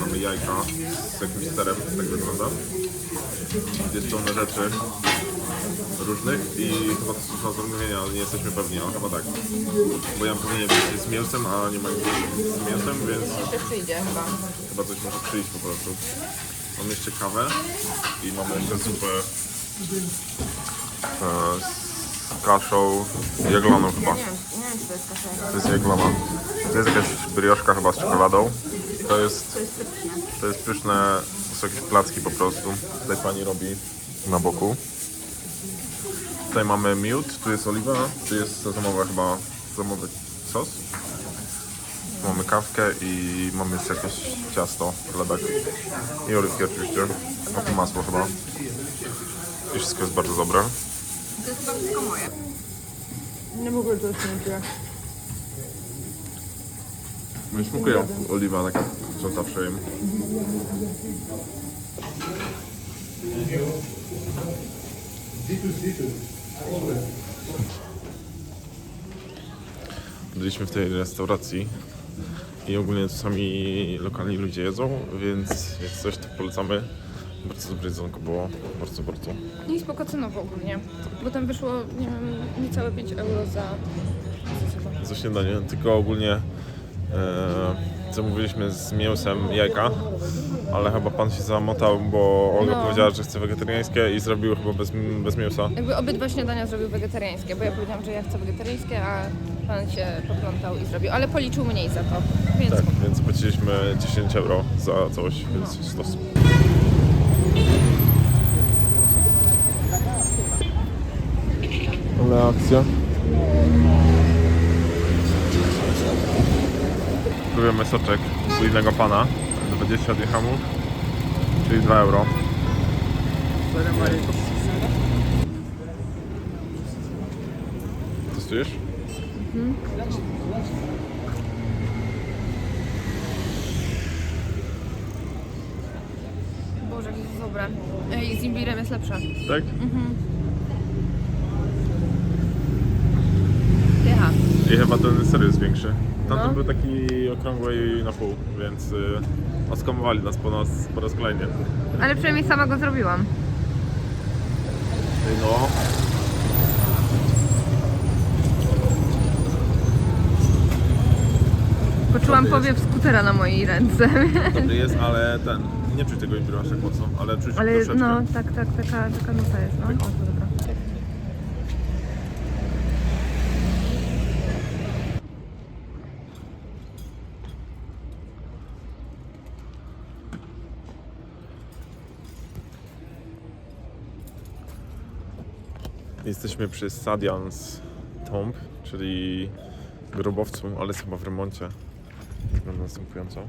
Mamy jajka z jakimś serem, tak wygląda. Dwie strony rzeczy różnych i chyba to są zamówienia, ale nie jesteśmy pewni, ale chyba tak. Bo ja powinien być z mięsem, a nie ma nic z mięsem, więc Jeszcze przyjdzie chyba. chyba coś może przyjść po prostu. Mamy jeszcze kawę i mamy jeszcze zupę e, z kaszą jagloną chyba. Nie wiem, nie wiem czy to jest kasza. To jest jaglona. To jest jakaś brioszka chyba z czekoladą. To jest, To jest pyszne. to jest pyszne, to są jakieś placki po prostu. Tutaj pani robi na boku. Tutaj mamy miód, tu jest oliwa, tu jest sezamowa chyba, sezamowy sos. Tu mamy kawkę i mamy jeszcze jakieś ciasto, chlebek i oliwki oczywiście. A tu masło chyba. I wszystko jest bardzo dobre. To jest chyba wszystko moje. Nie mogę to nie Mi smakuje oliwa taka, co zawsze jem. Byliśmy w tej restauracji i ogólnie to sami lokalni ludzie jedzą, więc jak coś to polecamy. Bardzo dobre jedzonko było, bardzo, bardzo. No i spoko cenowo ogólnie. Bo tam wyszło, nie wiem, niecałe 5 euro za... za śniadanie, tylko ogólnie e, zamówiliśmy z mięsem jajka, ale chyba pan się zamotał, bo Olga No. powiedziała, że chce wegetariańskie i zrobił chyba bez, bez mięsa. Jakby obydwa śniadania zrobił wegetariańskie, bo ja powiedziałam, że ja chcę wegetariańskie, a pan się poplątał i zrobił. Ale policzył mniej za to, więc Tak, więc zapłaciliśmy 10 euro za coś, więc stos. Ale akcja. Próbujemy soczek u innego pana, 20 dirhamów, czyli 2 euro. Testujesz? Boże, jakie to jest dobre. Ej, z imbirem jest lepsze. Tak? Pycha. I chyba ten ser jest większy. Tamten No. był taki okrągły i na pół, więc y, oskamowali nas po, nas po raz kolejny. Ale przynajmniej sama go zrobiłam. No, Poczułam Dobry powiew skutera na mojej ręce. dobry jest, ale ten, nie czuć tego imbiru aż tak mocno, ale czuć Ale troszeczkę. no, tak, tak, taka, taka nuta jest, no. Dobra. Jesteśmy przy Sadians Tomb, czyli grobowcu, ale jest chyba w remoncie. Wygląda następująco.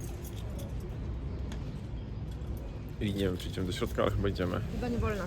I nie wiem, czy idziemy do środka, ale chyba idziemy. Chyba nie wolno.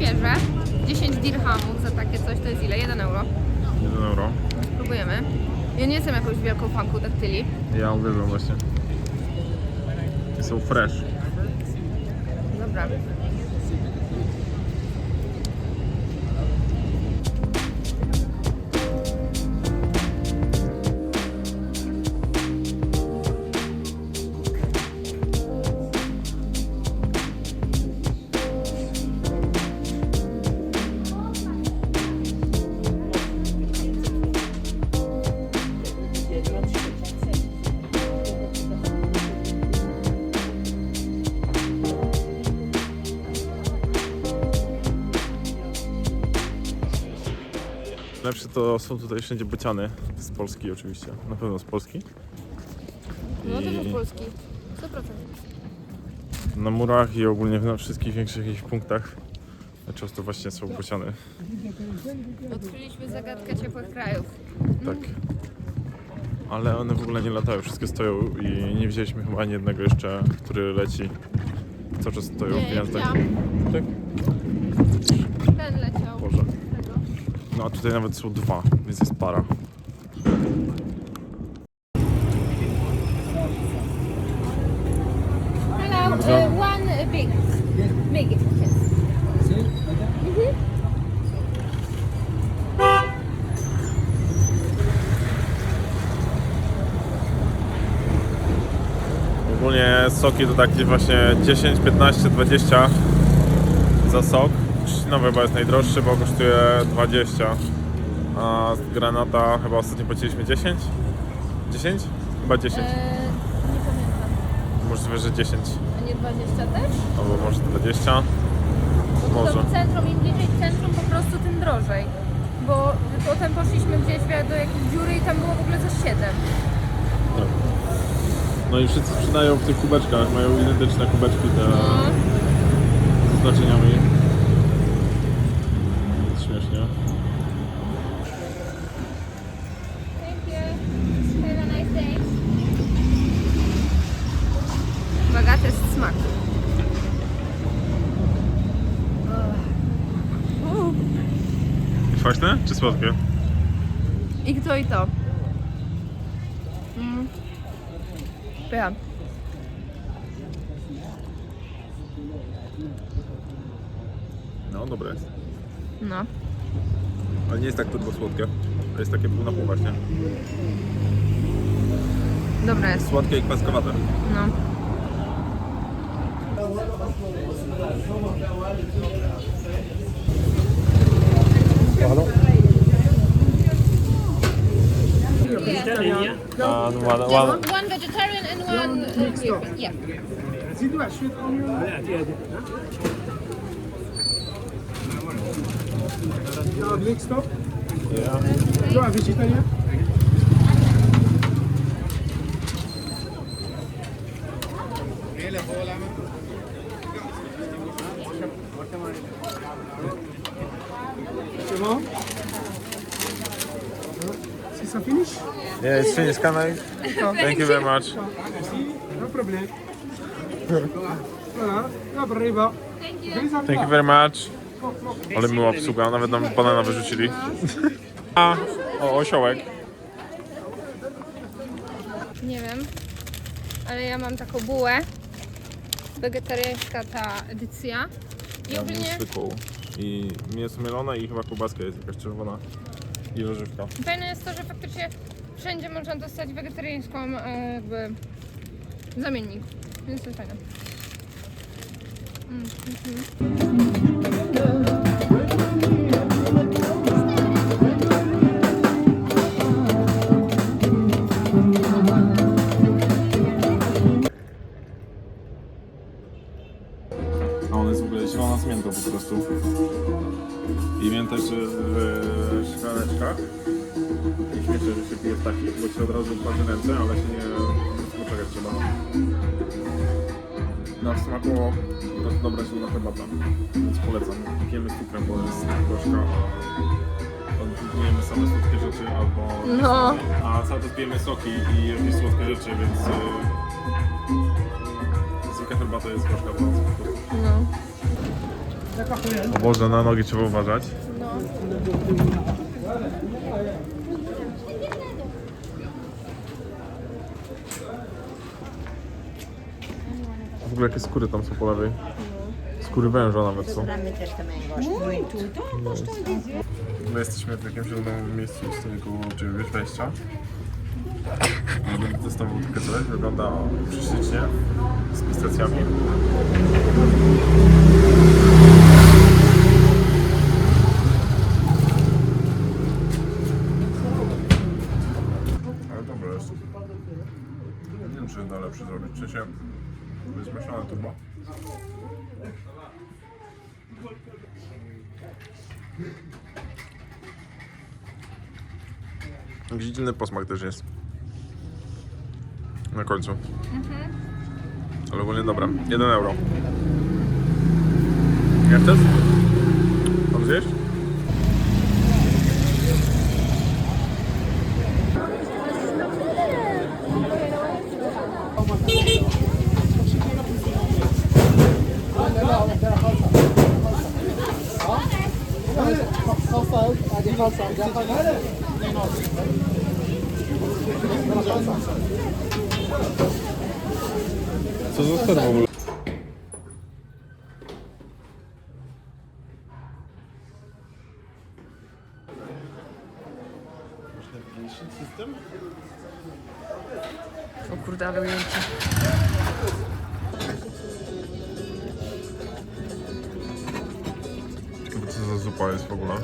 Świeże. 10 dirhamów za takie coś to jest ile? 1 euro. 1 euro. Spróbujemy. Ja nie jestem jakąś wielką fanką daktyli. Ja uwielbiam właśnie. Są fresh. Dobra. Lepsze to są tutaj wszędzie bociany. Z Polski oczywiście. Na pewno z Polski. No to I- są Polski. 100%. na murach i ogólnie na wszystkich większych jakichś punktach Często właśnie są bociany. Odkryliśmy zagadkę ciepłych krajów. Tak. Ale one w ogóle nie latają, wszystkie stoją i nie widzieliśmy chyba ani jednego jeszcze, który leci. Cały czas stoją Nie, w gniazdach. widziałam. Tak? Ten leciał. Boże. Tego. No a tutaj nawet są dwa, więc jest para. Hello, uh, one uh, big. Big, yes. Ogólnie soki to takie właśnie 10, 15, 20 za sok. Trzcinowy chyba jest najdroższy, bo kosztuje 20. A granata chyba ostatnio płaciliśmy 10? 10? Chyba 10. Eee, nie pamiętam. Możliwe, że 10. A nie 20 też? Albo może 20. Bo Może. to centrum, im bliżej centrum po prostu tym drożej. Bo potem poszliśmy gdzieś do jakiejś dziury i tam było w ogóle za 7. No i wszyscy sprzedają w tych kubeczkach, mają identyczne kubeczki te No. z znaczeniami. Jest śmiesznie. Thank you. Have a nice day. Uwaga, to jest smak. Uff. Kwaśne czy słodkie? I to i to. Mm. Pycha. No, dobre jest. No. Ale nie jest tak turbo słodkie. To jest takie pół na pół właśnie. Dobre jest. Słodkie i kwaskowate. No. one, vegetarian and one uh, yeah. Mixed up? Yeah. English? Yeah, it's Finnish. Can I? No. Thank you very much. No problem. Dobra, ryba. Thank you very much. Ale miła obsługa, nawet nam banana wyrzucili. A, o, osiołek. Nie wiem, ale ja mam taką bułę. Wegetariańska ta edycja. I Ja ogólnie... mięs I mięso mielone i chyba kubaska jest jakaś czerwona. I rożywka. fajne jest to, że faktycznie wszędzie można dostać wegetariańską e, jakby zamiennik. Więc to jest fajne. Mm, mhm. Na smaku dobra zimna herbata, więc polecam. Pijemy z cukrem, bo jest gorzka. Pijemy same słodkie rzeczy albo... No. A cały czas pijemy soki i jakieś słodkie rzeczy, więc... Yy, zwykła herbata jest gorzka prostu. No. O Boże, na nogi trzeba uważać. No. W ogóle jakie skóry tam są po lewej. Skóry węża nawet są. Mamy też também gosto muito. My jesteśmy w jakimś lodowym miejscu w stoliku czegoś wejścia. Będę testował takie coś, wygląda prześlicznie, z pistacjami. Ale dobre jest. Nie wiem, czy da lepszy zrobić. W sensie, to jest mieszane turbo. Jakiś dziwny posmak też jest. Na końcu. Ale ogólnie dobra. 1 euro. Nie chcesz? zjeść? Co za ser w ogóle? O kurde, ale ujęcie. Co za zupa jest w ogóle?